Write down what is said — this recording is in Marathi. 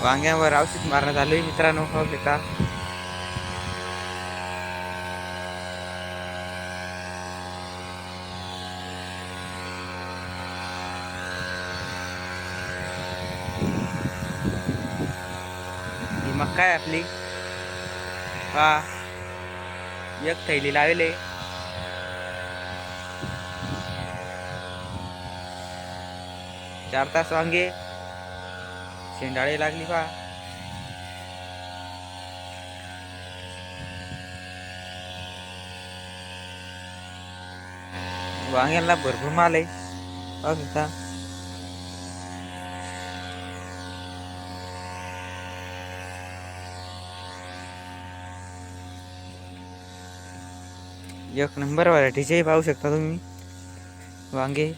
वांग्यावर औषध मारण्यात आलोय मित्रांनो हो का ही मक्का आहे आपली. पहा. एक थैली लावले चार तास वांगे. शेंडाळे लागली पहा वांग्याला भरपूर माल आहे. पाहू एक नंबर व्हरायटीचे पाहू शकता तुम्ही. वांगे.